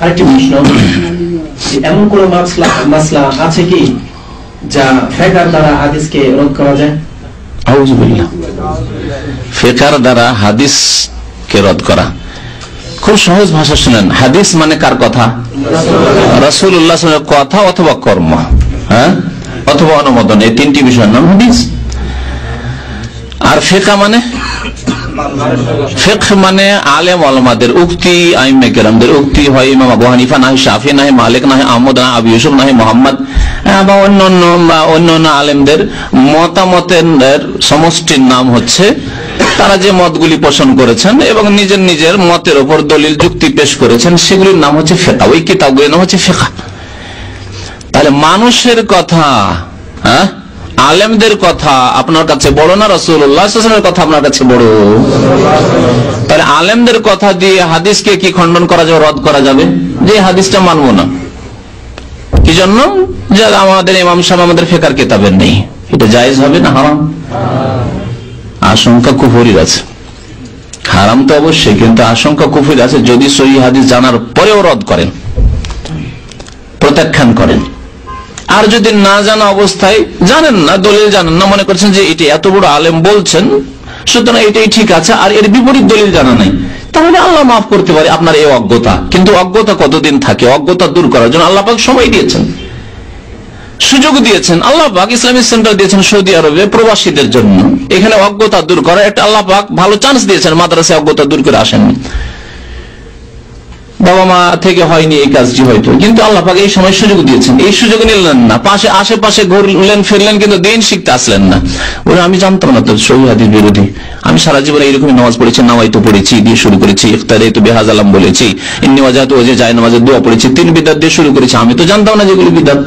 আরেকটি প্রশ্ন। এমন কোন মাসলা মাসলা আছে কি যা ফেকার দ্বারা হাদিসকে রোধ করা যায়? ফেকার দ্বারা হাদিস কে রদ করা। খুব সহজ ভাষা শুনেন। হাদিস মানে কার কথা? রাসুল্লাহ কথা অথবা কর্ম হ্যাঁ? অথবা অনুমোদন। এই তিনটি বিষয়ের নাম হাদিস। আর ফেকা মানে? ফেক মানে আলেম আলমাদের উক্তি, আইমে কেরামদের উক্তি হয়। ইমাম আবু হানিফা না হয় শাফি না হয় মালিক না হয় আহমদ আবু ইউসুফ না হয় মোহাম্মদ বা অন্যান্য বা অন্যান্য আলেমদের মতামতের সমষ্টির নাম হচ্ছে, তারা যে মতগুলি পোষণ করেছেন এবং নিজের নিজের মতের ওপর দলিল যুক্তি পেশ করেছেন, সেগুলির নাম হচ্ছে ফেকা ওই কিতাবগুলির নাম হচ্ছে ফেকা তাহলে মানুষের কথা হ্যাঁ আলেমদের কথা আপনার কাছে বড় না রসুল্লাহামের কথা আপনার কাছে বড়? তাহলে আলেমদের কথা দিয়ে হাদিসকে কি খণ্ডন করা যাবে, রদ করা যাবে? যে হাদিসটা মানবো না। কি জন্য যে আমাদের ইমাম সাহেব আমাদের ফেকার কেতাবের নেই। এটা জায়েজ হবে না হারাম? আশঙ্কা কুফরির আছে। হারাম তো অবশ্যই, কিন্তু আশঙ্কা কুফরির আছে যদি সহি হাদিস জানার পরেও রদ করেন, প্রত্যাখ্যান করেন। আর যদি না জানা অবস্থায় জানেন না, দলিল জানেন না, মনে করছেন যে এটি এত বড় আলেম বলছেন, সুতরাং এটাই ঠিক আছে, আর এর বিপরীত দলিল জানা নাই। তাহলে আল্লাহ মাফ করতে পারে আপনার এই অজ্ঞতা। কিন্তু অজ্ঞতা কতদিন থাকে? অজ্ঞতা দূর করার জন্য আল্লাহ পাক সময় দিয়েছেন। সুযোগ দিয়েছেন। আল্লাহ পাক ইসলামিক সেন্টার দিয়েছেন সৌদি আরবে প্রবাসীদের জন্য। এখানে অজ্ঞতা দূর করার একটা আল্লাহ পাক ভালো চান্স দিয়েছেন, মাদ্রাসায় অজ্ঞতা দূর করে আসেননি। বাবা মা থেকে হয়নি এই কাজটি হয়তো। কিন্তু আল্লাহ পাক এই সময় সুযোগ দিয়েছেন। এই সুযোগ নিলেন না। পাশে আশেপাশে ঘুরলেন, ফিরলেন, কিন্তু দিন শিখতে আসলেন না। ওরা আমি জানতাম না তো সহিদের বিরোধী। আমি সারা জীবনে এইরকমই নামাজ পড়েছি নামাই তো পড়েছি, দিয়ে শুরু করেছি, ইফতারে তো বেহাজ আলাম বলেছি, ইন্নি ওয়াজাত ওজে যায় নামাজের দোয়া পড়েছি, তিন বিদাত দিয়ে শুরু করেছি। আমি তো জানতাম না যেগুলি বিদাত।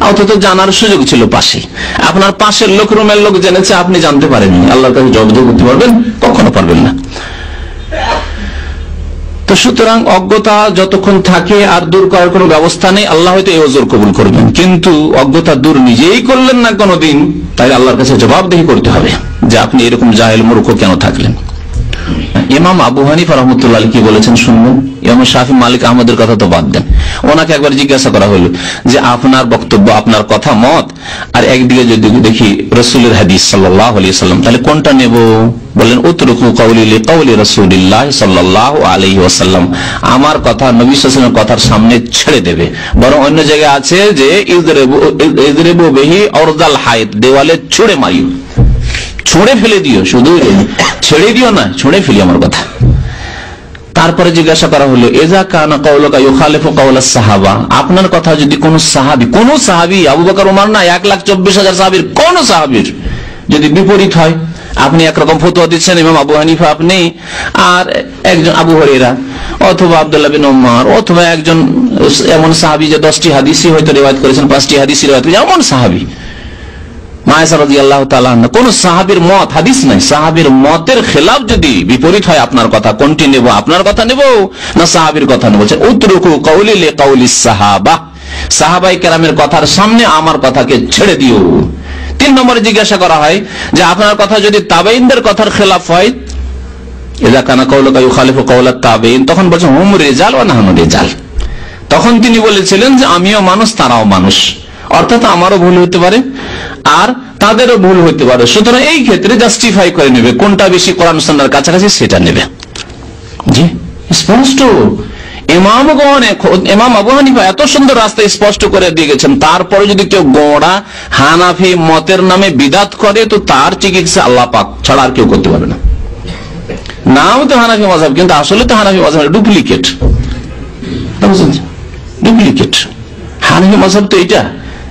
অথচ জানার সুযোগ ছিল পাশে। আপনার পাশের লোক, রুমের লোক জেনেছে, আপনি জানতে পারেননি। আল্লাহর কাছে জবাব করতে পারবেন, কখনো পারবেন না। তো সুতরাং অজ্ঞতা যতক্ষণ থাকে আর দূর করার কোনো ব্যবস্থা নেই, আল্লাহ হয়তো এই ওজোর কবুল করবেন। কিন্তু অজ্ঞতা দূর নিজেই করলেন না কোনোদিন তাই আল্লাহর কাছে জবাবদেহি করতে হবে যে আপনি এরকম জাহেল মূর্খ কেন থাকলেন। ইমাম আবু হানিফ রহমতুল্লাহ কি বলেছেন শুনবেন? ইমাম শাহি মালিক আহমদের কথা তো বাদ দেন। ওনাকে একবার জিজ্ঞাসা করা হলো যে আপনার বক্তব্য, আপনার কথা মত, আর একদিকে যদি দেখি রসুলের হাদিস সাল্লাহ আলিয়া সাল্লাম, তাহলে কোনটা নেব? বললেন, উতরুকু কৌলি কৌলি রসুলিল্লাহ সাল্লাহ আলহি ওয়াসাল্লাম, আমার কথা নবী সাল্লামের কথার সামনে ছেড়ে দেবে। বরং অন্য জায়গায় আছে যে, ইদরেবু বেহি অরদাল হায়ত দেওয়ালে ছুড়ে মারিও। ছুঁড়ে ফেলে দিও শুধু ছেড়ে দিও না, ছুঁড়ে ফেলি আমার কথা। তারপরে জিজ্ঞাসা করা হলো, এজা কানা কৌলকা ইউখালিফু কৌলা সাহাবা? আপনার কথা যদি কোন সাহাবি কোন সাহাবি, আবু বকর ওমর না, এক লাখ চব্বিশ হাজার সাহাবির কোন সাহাবির যদি বিপরীত হয়, আপনি একরকম ফতুয়া দিচ্ছেন, ইমাম আবু হানিফা আপনি, আর একজন আবু হরেরা অথবা আবদুল্লাহ বিন ওমর অথবা একজন এমন সাহাবি যে দশটি হাদিসি হয়তো রেওয়াজ করেছেন, পাঁচটি হাদিসি রেওয়ায়ত করেছেন, এমন সাহাবি। না কথার সামনে আমার কথাকে ছেড়ে দিও। তিন নম্বরে জিজ্ঞাসা করা হয় যে, আপনার কথা যদি তাবেইনদের কথার খেলাফ হয় তখন বলছেন হোম, রেজাল ও রেজাল তখন তিনি বলেছিলেন যে, আমিও মানুষ, তারাও মানুষ। অর্থাৎ আমারও ভুল হতে পারে। আর তাদেরও ভুল হতে পারে। সুতরাং এই ক্ষেত্রে জাস্টিফাই করে নেবে। কোনটা বেশি কোরআন সন্ন্যার কাছাকাছি সেটা নেবে। জি? স্পষ্ট। তারপরে যদি কেউ গোড়া হানাফি মতের নামে বিদাত করে, তো তার চিকিৎসা আল্লাহ পাক ছাড়া আর কেউ করতে পারবে না। নাম তো হানাফি মজাব, কিন্তু আসলে তো হানাফি মজাব ডুপ্লিকেট। ডুপ্লিকেট। হানাফি মজাব তো এইটা,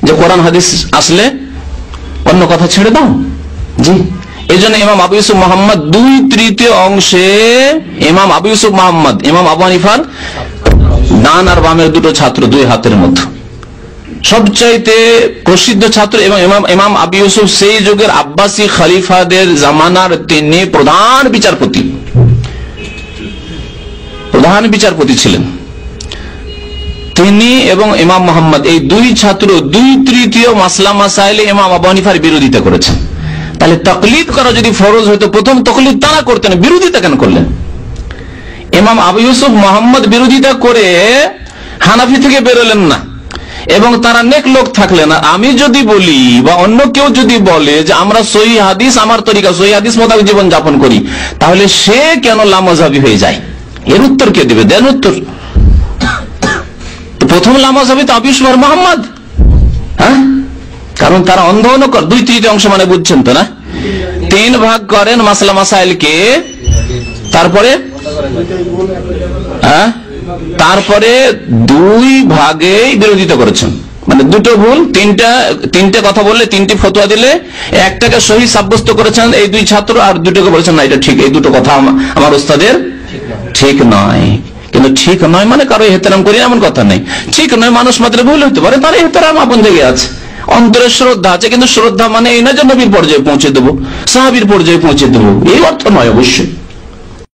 যে কোরআন হাদিস আসলে অন্য কথা ছেড়ে দাও। জি। এই জন্য ইমাম আবু ইউসুফ মোহাম্মদ দুই তৃতীয় অংশে ইমাম আবু ইউসুফ মোহাম্মদ ইমাম আবু হানিফার ডান আর বামের দুটো ছাত্র দুই হাতের মধ্যে। সবচাইতে প্রসিদ্ধ ছাত্র এবং ইমাম ইমাম আবু ইউসুফ সেই যুগের আব্বাসী খালিফাদের জামানার তিনি প্রধান বিচারপতি। প্রধান বিচারপতি ছিলেন। তিনি এবং ইমাম মোহাম্মদ, এই দুই ছাত্র, দুই তৃতীয় মাসলা মাসাইলে ইমাম আবু হানিফার বিরোধিতা করেছেন। তাহলে তকলিদ করা যদি ফরজ হইতো, প্রথম তকলিদ তারা করতেন, বিরোধিতা কেন করলেন? ইমাম আবু ইউসুফ মোহাম্মদ বিরোধিতা করে হানাফি থেকে বেরোলেন না, এবং তারা নেক লোক থাকলেন আর আমি যদি বলি, বা অন্য কেউ যদি বলে যে, আমরা সহি হাদিস, আমার তরিকা সহি হাদিস মোতাবেক জীবন যাপন করি তাহলে সে কেন লামাজাবি হয়ে যায়? এর উত্তর কে দেবে? দেন উত্তর। প্রথম লামাজাবি তো আবিসুর মোহাম্মদ। হ্যাঁ? কারণ তারা অন্ধ অনুকর দুই তৃতীয় অংশ মানে বুঝছেন তো না? তিন ভাগ করেন মাসলা মাসাইলকে। তারপরে? হ্যাঁ? তারপরে দুই ভাগে বিরোধিতা করেছেন। মানে দুটো ভুল, তিনটা, তিনটে কথা বললে তিনটি ফতোয়া দিলে একটাকে সহি সাব্যস্ত করেছেন এই দুই ছাত্র আর দুটোকে বলেছেন না, এটা ঠিক, এই দুটো কথা আমার ওস্তাদের ঠিক নয়। কিন্তু ঠিক নয় মানে কারও এহতেরাম করি এমন কথা নেই। ঠিক নয়, মানুষ মাত্র ভুল হতে পারে, তার এহতেরাম আপন জায়গায় আছে। অন্তরে শ্রদ্ধা আছে, কিন্তু শ্রদ্ধা মানে এই না যে নবীর পর্যায়ে পৌঁছে দেবো, সাহাবির পর্যায়ে পৌঁছে দেবো। এই অর্থ নয় অবশ্যই।